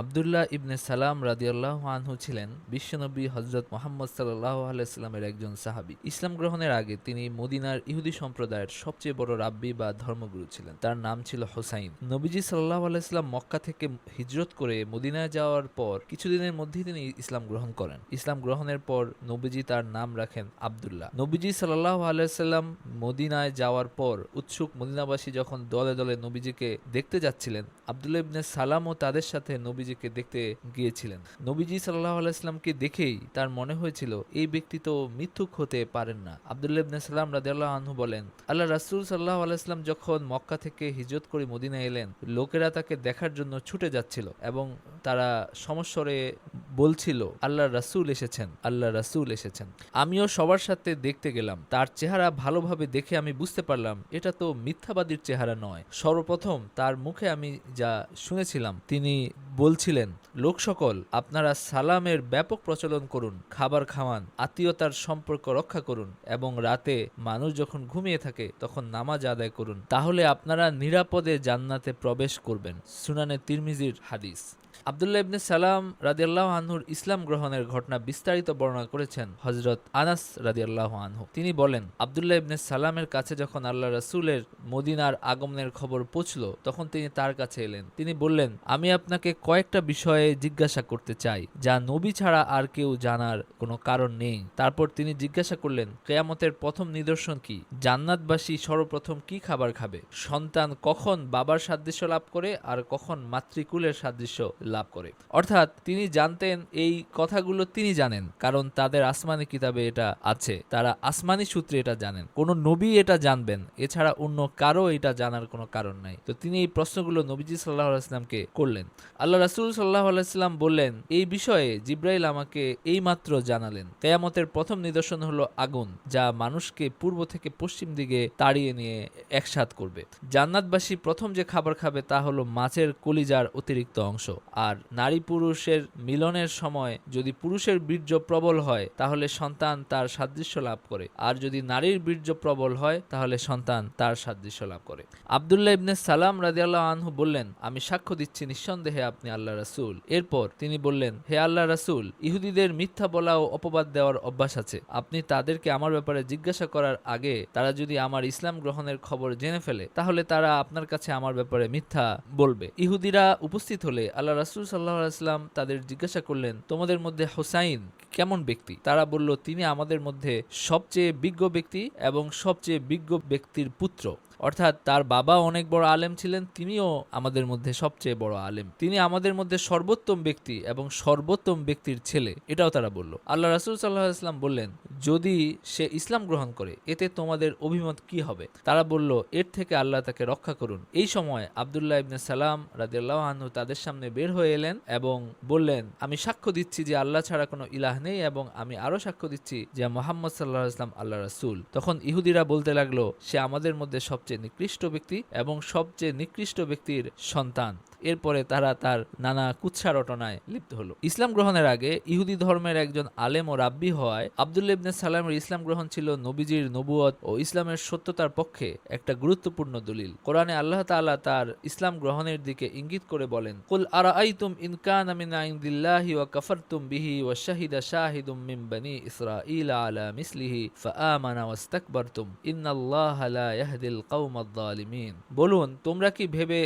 আবদুল্লাহ ইবনে সালাম রাদিয়াল্লাহ আনহু ছিলেন বিশ্বনবী হজরত মোহাম্মদ সাল্লাহ আলাইস্লামের একজন সাহাবী। ইসলাম গ্রহণের আগে তিনি মদিনার ইহুদি সম্প্রদায়ের সবচেয়ে বড় রাব্বি বা ধর্মগুরু ছিলেন। তার নাম ছিল হোসাইন। নবীজি সাল্লাহ আলাইস্লাম মক্কা থেকে হিজরত করে মদিনায় যাওয়ার পর কিছুদিনের মধ্যেই তিনি ইসলাম গ্রহণ করেন। ইসলাম গ্রহণের পর নবীজি তার নাম রাখেন আবদুল্লাহ। নবীজি সাল্লাহ আলাইসাল্লাম মদিনায় যাওয়ার পর উৎসুক মদিনাবাসী যখন দলে দলে নবীজিকে দেখতে যাচ্ছিলেন, আবদুল্লাহ ইবনে সালামও তাদের সাথে নবীজিকে দেখতে গিয়েছিলেন। নবীজি সাল্লাহ আলাইসলামকে দেখেই তার মনে হয়েছিল, এই ব্যক্তি তো মিথ্যুক হতে পারেন না। আবদুল্লাহ ইবনে সালাম রাদিয়াল্লাহু আনহু বলেন, আল্লাহ রাসূল সাল্লাহ আলাইসলাম যখন মক্কা থেকে হিজরত করে মদিনা এলেন, লোকেরা তাকে দেখার জন্য ছুটে যাচ্ছিল এবং তারা সমস্বরে বলছিল, আল্লাহ রাসূল এসেছেন, আল্লাহ রাসূল এসেছেন। আমিও সবার সাথে দেখতে গেলাম, তার চেহারা ভালোভাবে দেখে আমি বুঝতে পারলাম, এটা তো মিথ্যাবাদীর চেহারা নয়। সর্বপ্রথম তার মুখে আমি যা শুনেছিলাম, তিনি বলছিলেন, লোক সকল, আপনারা সালামের ব্যাপক প্রচলন করুন, খাবার খাওয়ান, আত্মীয়তার সম্পর্ক রক্ষা করুন এবং রাতে মানুষ যখন ঘুমিয়ে থাকে, তখন নামাজ আদায় করুন। তাহলে আপনারা নিরাপদে জান্নাতে প্রবেশ করবেন। সুনানে তিরমিজির হাদিস। আবদুল্লাহ ইবনে সালাম রাদিয়াল্লাহ আনহুর ইসলাম গ্রহণের ঘটনা বিস্তারিত বর্ণনা করেছেন হজরত আনাস রাদিয়াল্লাহ আনহু। তিনি বলেন, আবদুল্লাহ ইবনে সালামের কাছে যখন আল্লাহ রাসূলের মদিনার আগমনের খবর পৌঁছল, তখন তিনি তার কাছে এলেন। তিনি বললেন, আমি আপনাকে কয়েকটা বিষয়ে জিজ্ঞাসা করতে চাই, যা নবী ছাড়া আর কেউ জানার কোনো কারণ নেই। তারপর তিনি জিজ্ঞাসা করলেন, কেয়ামতের প্রথম নিদর্শন কি? জান্নাতবাসী সর্বপ্রথম কি খাবার খাবে? সন্তান কখন বাবার সাদৃশ্য লাভ করে আর কখন মাতৃকুলের সাদৃশ্য লাভ করে? অর্থাৎ তিনি জানতেন এই কথাগুলো তিনি জানেন, কারণ তাদের আসমানি কিতাবে এটা আছে, তারা আসমানি সূত্রে এটা জানেন। কোন নবী এটা জানবেন, এছাড়া অন্য কারও এটা জানার কোনো কারণ নাই। তো তিনি এই প্রশ্নগুলো নবীজি সাল্লাহ আলাইসলামকে করলেন। আল্লাহ রাসুল সাল্লাহ আলাইসলাম বললেন, এই বিষয়ে জিব্রাইল আমাকে এই মাত্র জানালেন। কেয়ামতের প্রথম নিদর্শন হলো আগুন, যা মানুষকে পূর্ব থেকে পশ্চিম দিকে তাড়িয়ে নিয়ে একসাথ করবে। জান্নাতবাসী প্রথম যে খাবার খাবে তা হলো মাছের কলিজার অতিরিক্ত অংশ। আর নারী পুরুষের মিলনের সময় যদি পুরুষের বীর্য প্রবল হয়, তাহলে সন্তান তার সাদৃশ্য লাভ করে। আর যদি নারীর বীর্য প্রবল হয়, তাহলে সন্তান তার সাদৃশ্য লাভ করে। আবদুল্লাহ ইবনে সালাম রাদিয়াল্লাহ আনহু বললেন, আমি সাক্ষ্য দিচ্ছি নিঃসন্দেহে আপনি আল্লাহ রাসূল। এরপর তিনি বললেন, হে আল্লাহ রাসূল, ইহুদিদের মিথ্যা বলা ও অপবাদ দেওয়ার অভ্যাস আছে। আপনি তাদেরকে আমার ব্যাপারে জিজ্ঞাসা করার আগে তারা যদি আমার ইসলাম গ্রহণের খবর জেনে ফেলে, তাহলে তারা আপনার কাছে আমার ব্যাপারে মিথ্যা বলবে। ইহুদিরা উপস্থিত হলে আল্লাহ রাসূল সাল্লাহ আলাইসলাম তাদের জিজ্ঞাসা করলেন, তোমাদের মধ্যে হোসাইন কেমন ব্যক্তি? তারা বলল, তিনি আমাদের মধ্যে সবচেয়ে বিজ্ঞ ব্যক্তি এবং সবচেয়ে বিজ্ঞ ব্যক্তির পুত্র। অর্থাৎ তার বাবা অনেক বড় আলেম ছিলেন, তিনিও আমাদের মধ্যে সবচেয়ে বড় আলেম। তিনি আমাদের মধ্যে সর্বোত্তম ব্যক্তি এবং সর্বোত্তম ব্যক্তির ছেলে, এটাও তারা বলল। আল্লাহ রাসুল সাল্লাহ ইসলাম বললেন, যদি সে ইসলাম গ্রহণ করে, এতে তোমাদের অভিমত কি হবে? তারা বলল, এর থেকে আল্লাহ তাকে রক্ষা করুন। এই সময় আবদুল্লাহ ইবনে সালাম রাদিয়াল্লাহ আনহু তাদের সামনে বের হয়ে এলেন এবং বললেন, আমি সাক্ষ্য দিচ্ছি যে আল্লাহ ছাড়া কোনো ইলাহ নেই এবং আমি আরও সাক্ষ্য দিচ্ছি যে মোহাম্মদ সাল্লাহ ইসলাম আল্লাহ রাসুল। তখন ইহুদিরা বলতে লাগল, সে আমাদের মধ্যে সবচেয়ে নিকৃষ্ট ব্যক্তি এবং সবচেয়ে নিকৃষ্ট ব্যক্তির সন্তান। এরপরে তারা তার নানা কুৎসা রটনায় লিপ্ত হলো। ইসলাম গ্রহণের আগে ইহুদি ধর্মের একজন আলেম ও রাব্বি হওয়ায় আবদুল্লা ইবনে সালামের ইসলাম গ্রহণ ছিল নবীজির নবুয়ত ও ইসলামের সত্যতার পক্ষে একটা গুরুত্বপূর্ণ দলিল। কোরআনে আল্লাহ তাআলা তার ইসলাম গ্রহণের দিকে ইঙ্গিত করে বলেন, কুল আরাআইতুম ইন কানা মিন ওয়া কাফারতুম বিহি ওয়া শাহিদা শাহিদুম মিন বানি ইসরাঈল আলা মিসলিহি ফাআমানা ওয়াস্তাকবারতুম ইন্নাল্লাহা লা ইয়াহদিল কওমাদ যালিমিন বলুন, তোমরা কি ভেবে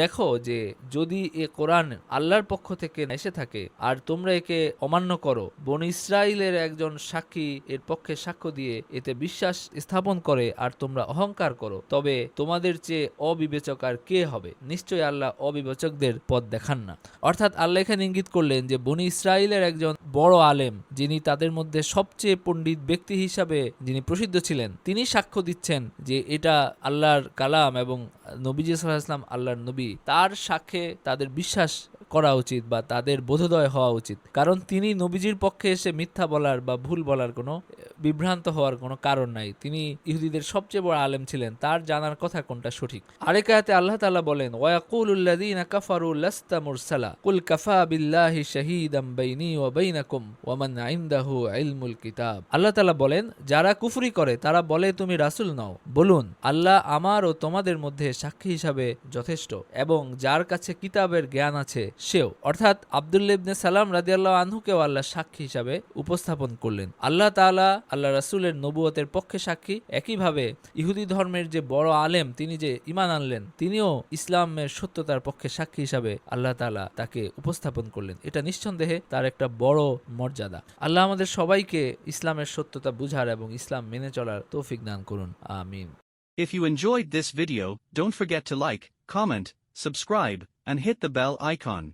দেখো যে যদি এ কোরআন আল্লাহর পক্ষ থেকে এসে থাকে, আর তোমরা একে অমান্য করো, বন ইসরায়েলের একজন সাক্ষী এর পক্ষে সাক্ষ্য দিয়ে এতে বিশ্বাস স্থাপন করে আর তোমরা অহংকার করো, তবে তোমাদের চেয়ে অবিবেচক আর কে হবে? নিশ্চয়ই আল্লাহ অবিবেচকদের পথ দেখান না। অর্থাৎ আল্লাহ এখানে ইঙ্গিত করলেন যে বনি ইসরায়েলের একজন বড় আলেম, যিনি তাদের মধ্যে সবচেয়ে পণ্ডিত ব্যক্তি হিসাবে যিনি প্রসিদ্ধ ছিলেন, তিনি সাক্ষ্য দিচ্ছেন যে এটা আল্লাহর কালাম এবং নবীজি সাল্লাহ ইসলাম আল্লাহর নবী। তার সাক্ষে তাদের বিশ্বাস করা উচিত বা তাদের বোধোদয় হওয়া উচিত। কারণ তিনি নবীজির পক্ষে এসে মিথ্যা বলার বা ভুল বলার কোনো বিভ্রান্ত হওয়ার কোনো কারণ নাই। তিনি ইহুদিদের সবচেয়ে বড় আলেম ছিলেন, তার জানার কথা কোনটা সঠিক? আরেক আয়াতে আল্লাহ তাআলা বলেন ওয়াকুলুল্লাযীনা কাফারু লাস্তা মুরসালা, কুল কাফা বিল্লাহি শাহীদাম বাইনি ওয়া বাইনাকুম ওয়া মান ইনদাহু ইলমুল কিতাব। আল্লাহ তাআলা বলেন, যারা কুফরি করে, তারা বলে, তুমি রাসূল নও। বলুন, আল্লাহ আমার ও তোমাদের মধ্যে সাক্ষী হিসাবে যথেষ্ট, এবং যার কাছে কিতাবের জ্ঞান আছে, সেও। অর্থাৎ আব্দুল্লাহ ইবনে সালাম রাদিয়াল্লাহু আনহুকেও আল্লাহ সাক্ষী হিসাবে উপস্থাপন করলেন। আল্লাহ তাআলা আল্লাহ রাসূলের নবুয়তের পক্ষে সাক্ষী একইভাবে ইহুদি ধর্মের যে বড় আলেম তিনি যে ইমান আনলেন তিনিও ইসলামের সত্যতার পক্ষে সাক্ষী হিসাবে আল্লাহ তাআলা তাকে উপস্থাপন করলেন। এটা নিঃসন্দেহে তার একটা বড় মর্যাদা। আল্লাহ আমাদের সবাইকে ইসলামের সত্যতা বুঝার এবং ইসলাম মেনে চলার তৌফিক দান করুন। আমিন। If you enjoyed this video, don't forget to like, comment, subscribe, and hit the bell icon.